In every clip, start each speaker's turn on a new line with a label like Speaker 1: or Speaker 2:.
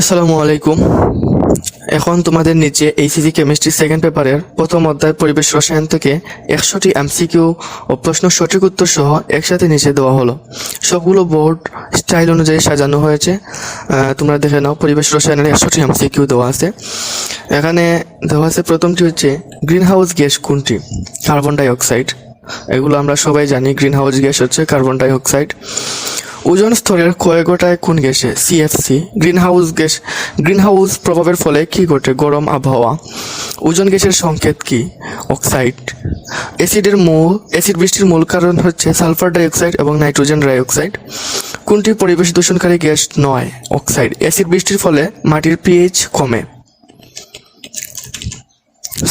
Speaker 1: আসসালামু আলাইকুম। এখন তোমাদের নিচে এইচএসি কেমিস্ট্রি সেকেন্ড পেপারের প্রথম অধ্যায় পরিবেশ রসায়ন থেকে একশোটি এমসিকিউ ও প্রশ্ন সঠিক উত্তর সহ একসাথে নিচে দেওয়া হলো। সবগুলো বোর্ড স্টাইল অনুযায়ী সাজানো হয়েছে। তোমরা দেখে নাও, পরিবেশ রসায়নের একশোটি এমসিকিউ দেওয়া আছে। এখানে দেওয়া আছে প্রথমটি হচ্ছে গ্রিন হাউস গ্যাস কোনটি? কার্বন ডাইঅক্সাইড এগুলো আমরা সবাই জানি গ্রিন হাউস গ্যাস হচ্ছে কার্বন ডাই অক্সাইড ওজন স্তরের ক্ষয় ঘটায় কোন গ্যাসে? CFC green house gas. Green house প্রভাবের ফলে কি ঘটে? গরম আবহাওয়া। ওজন গ্যাসের সংকেত কি? অক্সাইড অ্যাসিডের মূল অ্যাসিড বৃষ্টির মূল কারণ হচ্ছে সালফার ডাইঅক্সাইড এবং নাইট্রোজেন ডাইঅক্সাইড কোনটি পরিবেশ দূষণকারী গ্যাস নয়? অক্সাইড অ্যাসিড বৃষ্টির ফলে মাটির পিএইচ কমে।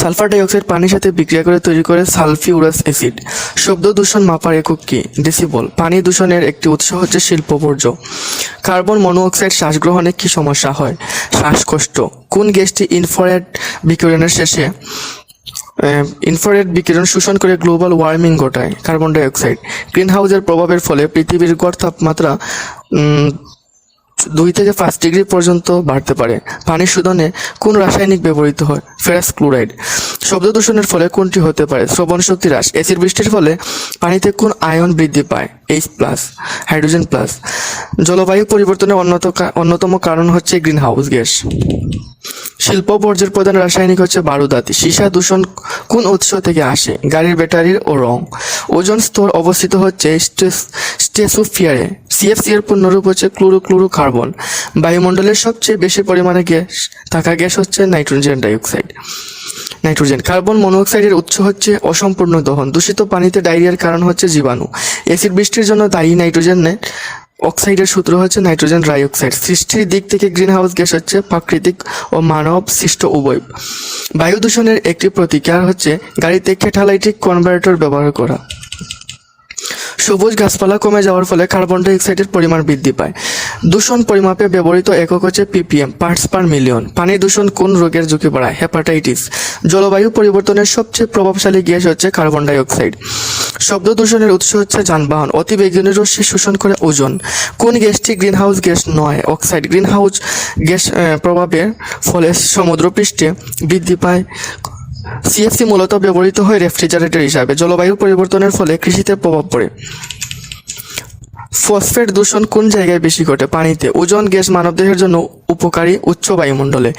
Speaker 1: সালফার ডাইঅক্সাইড পানির সাথে বিক্রিয়া করে তৈরি করে সালফিউরাস অ্যাসিড। শব্দ দূষণ মাপার একক কি? ডেসিবল পানি দূষণের একটি উৎস হচ্ছে শিল্প বর্জ্য কার্বন মনোঅক্সাইড শ্বাসগ্রহণে কি সমস্যা হয়? শ্বাসকষ্ট। কোন গ্যাসটি ইনফ্রারেড বিকিরণের শেষে? ইনফ্রারেড বিকিরণ শোষণ করে গ্লোবাল ওয়ার্মিং ঘটায় কার্বন ডাইঅক্সাইড। গ্রিন হাউসের প্রভাবের ফলে পৃথিবীর গড় তাপমাত্রা দুই থেকে পাঁচ ডিগ্রি পর্যন্ত বাড়তে পারে। পানি শোধনে কোন রাসায়নিক ব্যবহৃত হয়? Ferrous chloride. শব্দ দূষণের ফলে কোনটি হতে পারে? শ্রবণ শক্তি হ্রাস। এসিড বৃষ্টির ফলে পানিতে কোন আয়ন বৃদ্ধি পায়? এইচ প্লাস হাইড্রোজেন প্লাস জলবায়ু পরিবর্তনের অন্যতম কারণ হচ্ছে গ্রিন হাউস গ্যাস শিল্প বর্জ্যের প্রধান রাসায়নিক হচ্ছে বারুদাতি সীসা দূষণ কোন উৎস থেকে আসে? গাড়ির ব্যাটারির ও রং। ওজন স্তর অবস্থিত হচ্ছে স্টেসোফিয়ারে। সিএফসি এর পূর্ণরূপ হচ্ছে ক্লোরো ক্লোরো কার্বন বায়ুমণ্ডলের সবচেয়ে বেশি পরিমাণে গ্যাস, থাকা গ্যাস হচ্ছে নাইট্রোজেন ডাইঅক্সাইড। নাইট্রোজেন, কার্বন মনোঅক্সাইডের উৎস হচ্ছে অসম্পূর্ণ দহন। দূষিত পানিতে ডায়রিয়ার কারণ হচ্ছে জীবাণু। অ্যাসিড বৃষ্টির জন্য দায়ী নাইট্রোজেন অক্সাইডের সূত্র হচ্ছে নাইট্রোজেন ডাইঅক্সাইড। সৃষ্টির দিক থেকে গ্রিন হাউস গ্যাস হচ্ছে প্রাকৃতিক ও মানব সৃষ্ট উভয়। বায়ু দূষণের একটি প্রতিকার হচ্ছে গাড়িতে ক্যাটালাইটিক কনভার্টার ব্যবহার করা। সবুজ গাছপালা কমে যাওয়ার ফলে কার্বন ডাইঅক্সাইডের পরিমাণ বৃদ্ধি পায়। দূষণ পরিমাপে ব্যবহৃত একক হচ্ছে পিপিএম পার্টস পার মিলিয়ন পানি দূষণ কোন রোগের ঝুঁকি বাড়ায়? হেপাটাইটিস জলবায়ু পরিবর্তনের সবচেয়ে প্রভাবশালী গ্যাস হচ্ছে কার্বন ডাই অক্সাইড শব্দ দূষণের উৎস হচ্ছে যানবাহন। অতি বেগুনি রশ্মি শোষণ করে ওজন। কোন গ্যাসটি গ্রিনহাউস গ্যাস নয়? অক্সাইড গ্রিনহাউস গ্যাস প্রভাবের ফলে সমুদ্রপৃষ্ঠে বৃদ্ধি পায়। সিএফসি মূলত ব্যবহৃত হয় রেফ্রিজারেটর হিসাবে। জলবায়ু পরিবর্তনের ফলে কৃষিতে প্রভাব পড়ে। ফসফেট দূষণ কোন জায়গায় বেশি ঘটে? পানিতে। ওজন, গ্যাস, মানবদেহের জন্য উপকারী উচ্চ বায়ুমণ্ডলে।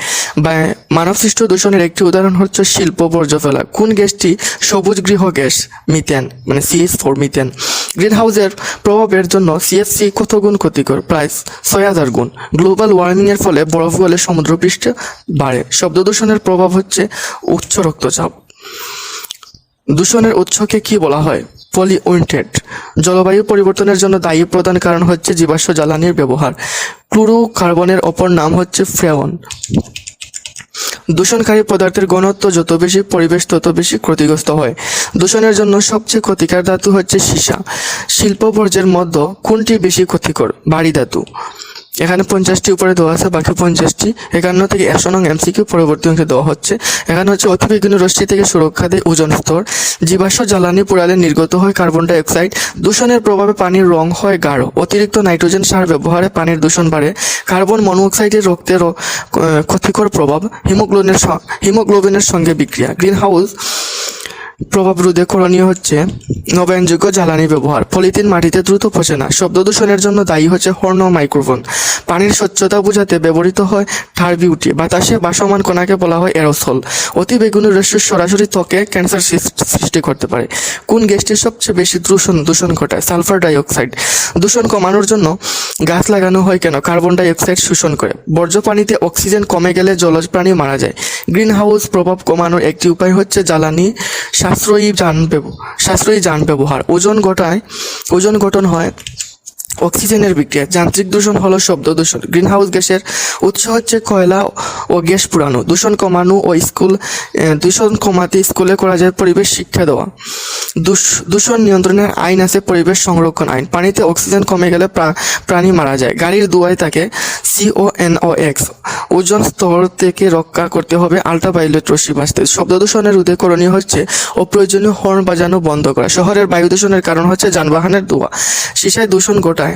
Speaker 1: মানবসৃষ্ট দূষণের একটি উদাহরণ হচ্ছে শিল্প বর্জ্য ফেলা কোন গ্যাসটি? সবুজ গৃহ গ্যাস, মিথেন মানে সিএস ফোর মিথেন। গ্রিন হাউসের প্রভাবের জন্য সিএফসি কত গুণ ক্ষতিকর? প্রায় ছয় হাজার গুণ। গ্লোবাল ওয়ার্মিং এর ফলে বরফ গলে সমুদ্রপৃষ্ঠ বাড়ে। শব্দ দূষণের প্রভাব হচ্ছে উচ্চ রক্তচাপ। দূষণের উৎসকে কি বলা হয়? পলিউন্টেড। জলবায়ু পরিবর্তনের জন্য দায়ী প্রধান কারণ হচ্ছে জীবাশ্ম জ্বালানির ব্যবহার। ক্লোরো কার্বনের অপর নাম হচ্ছে ফ্রেওন। দূষণকারী পদার্থের ঘনত্ব যত বেশি পরিবেশ তত বেশি ক্ষতিগ্রস্ত হয়। দূষণের জন্য সবচেয়ে ক্ষতিকার ধাতু হচ্ছে সীসা। শিল্প বর্জ্যের মধ্যে কোনটি বেশি ক্ষতিকর? ভারী ধাতু। এখানে পঞ্চাশটি উপরে দেওয়া আছে, বাকি পঞ্চাশটি একান্ন থেকে একশো নং এমসিকিউ পরবর্তী অংশে দেওয়া হচ্ছে। এখানে হচ্ছে অতিবেগুনি রশ্মি থেকে সুরক্ষা দেয় ওজন স্তর। জীবাশ্ম জ্বালানি পোড়ালে নির্গত হয় কার্বন ডাইঅক্সাইড দূষণের প্রভাবে পানির রং হয় গাঢ়। অতিরিক্ত নাইট্রোজেন সার ব্যবহারে পানির দূষণ বাড়ে। কার্বন মনোঅক্সাইডের রক্তের ক্ষতিকর প্রভাব হিমোগ্লোবিনের হিমোগ্লোবিনের সঙ্গে বিক্রিয়া। গ্রিন হাউস প্রভাব রোধে করণীয় হচ্ছে নবায়নযোগ্য জ্বালানি ব্যবহার। পলিথিন মাটিতে দ্রুত পচে না। শব্দ দূষণের জন্য দায়ী হচ্ছে হর্ন মাইক্রোফোন। পানির স্বচ্ছতা বোঝাতে ব্যবহৃত হয় ঠার বিউটি। বাতাসে বাসমান কণাকে বলা হয় এরোসল। অতি বেগুনি রশ্মি সরাসরি ত্বকে ক্যান্সার সৃষ্টি করতে পারে। কোন গ্যাসটি সবচেয়ে বেশি দূষণ দূষণ ঘটায়? Sulphur dioxide. দূষণ কমানোর জন্য গাছ লাগানো হয় কেন? কার্বন ডাই অক্সাইড শোষণ করে। বর্জ্য পানিতে অক্সিজেন কমে গেলে জলজ প্রাণী মারা যায়। গ্রিন হাউস প্রভাব কমানোর একটি উপায় হচ্ছে জ্বালানি সাশ্রয়ী যান সাশ্রয়ী যান ব্যবহার। ওজন ঘটায় ওজন গঠন হয় অক্সিজেনের বিক্রিয়া যান্ত্রিক দূষণ হলো শব্দ দূষণ। গ্রিনহাউস গ্যাসের উৎস হচ্ছে কয়লা ও গ্যাস পুরানো। দূষণ কমানো ও স্কুল দূষণ কমাতে স্কুলে করা যায় পরিবেশ শিক্ষা দেওয়া। দূষণ নিয়ন্ত্রণের আইন আছে পরিবেশ সংরক্ষণ আইন। পানিতে অক্সিজেন কমে গেলে প্রা- প্রাণী মারা যায়। গাড়ির দুয়ায় থাকে সিওএনও এক্স ওজন স্তর থেকে রক্ষা করতে হবে আল্ট্রাভায়োলেট রশ্মি বাঁচতে শব্দ দূষণের রোধে করণীয় হচ্ছে অপ্রয়োজনীয় হর্ন বাজানো বন্ধ করা। শহরের বায়ু দূষণের কারণ হচ্ছে যানবাহনের ধোঁয়া। সীসায় দূষণ ঘটায়।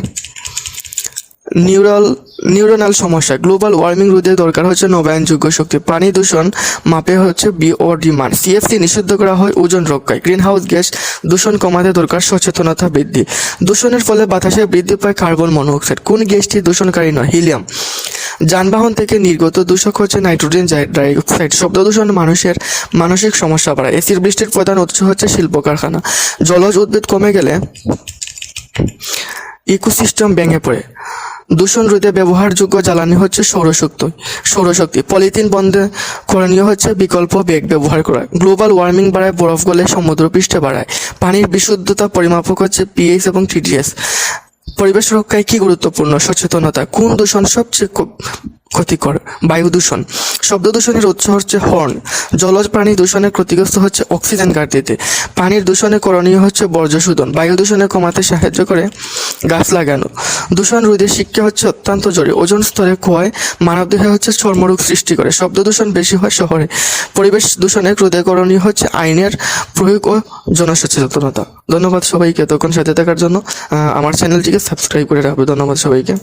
Speaker 1: নিউরাল, নিউরোনাল সমস্যা। গ্লোবাল ওয়ার্মিং রোধে দরকার হচ্ছে নবায়নযোগ্য শক্তি। পানি দূষণ মাপে হচ্ছে বিও ডিমান্ড সিএফসি নিষিদ্ধ করা হয় ওজন রক্ষায়। গ্রিন হাউস গ্যাস দূষণ কমাতে দরকার সচেতনতা বৃদ্ধি। দূষণের ফলে বাতাসে বৃদ্ধি পায় কার্বন মনোক্সাইড। কোন গ্যাসটি দূষণকারী নয়? হিলিয়াম। যানবাহন থেকে নির্গত দূষক হচ্ছে নাইট্রোজেন ডাইঅক্সাইড। শব্দ দূষণ মানুষের মানসিক সমস্যা বাড়ায়। এসির বৃষ্টির প্রধান উৎস হচ্ছে শিল্প কারখানা জলজ উদ্ভিদ কমে গেলে ইকোসিস্টেম ভেঙে পড়ে। দূষণ রোধে ব্যবহারযোগ্য জ্বালানি হচ্ছে সৌরশক্তি। সৌরশক্তি, পলিথিন বন্ধে করণীয় হচ্ছে বিকল্প বেগ ব্যবহার করা। গ্লোবাল ওয়ার্মিং বাড়ায় বরফ গলে সমুদ্রপৃষ্ঠে বাড়ায়। পানির বিশুদ্ধতা পরিমাপক হচ্ছে পিএইচ এবং টিডিএস। পরিবেশ রক্ষায় কি গুরুত্বপূর্ণ? সচেতনতা, কোন দূষণ সবচেয়ে ক্ষতিকর। বায়ু দূষণ। শব্দ দূষণের উৎস হচ্ছে হর্ন। জলজ প্রাণী দূষণের ক্ষতিগ্রস্ত হচ্ছে অক্সিজেন ঘাটতিতে। পানির দূষণে করণীয় হচ্ছে বর্জ্য শোধন বায়ু দূষণে কমাতে সাহায্য করে গাছ লাগানো। দূষণ রোধে শিক্ষা হচ্ছে অত্যন্ত জরুরি। ওজন স্তরে ক্ষয়, মানবদেহে হচ্ছে চর্মরোগ সৃষ্টি করে। শব্দ দূষণ বেশি হয় শহরে। পরিবেশ দূষণের রোধে করণীয় হচ্ছে আইনের প্রয়োগ ও জনসচেতনতা। ধন্যবাদ সবাইকে তখন সাথে থাকার জন্য। আমার চ্যানেলটিকে সাবস্ক্রাইব করে রাখবে। ধন্যবাদ সবাইকে।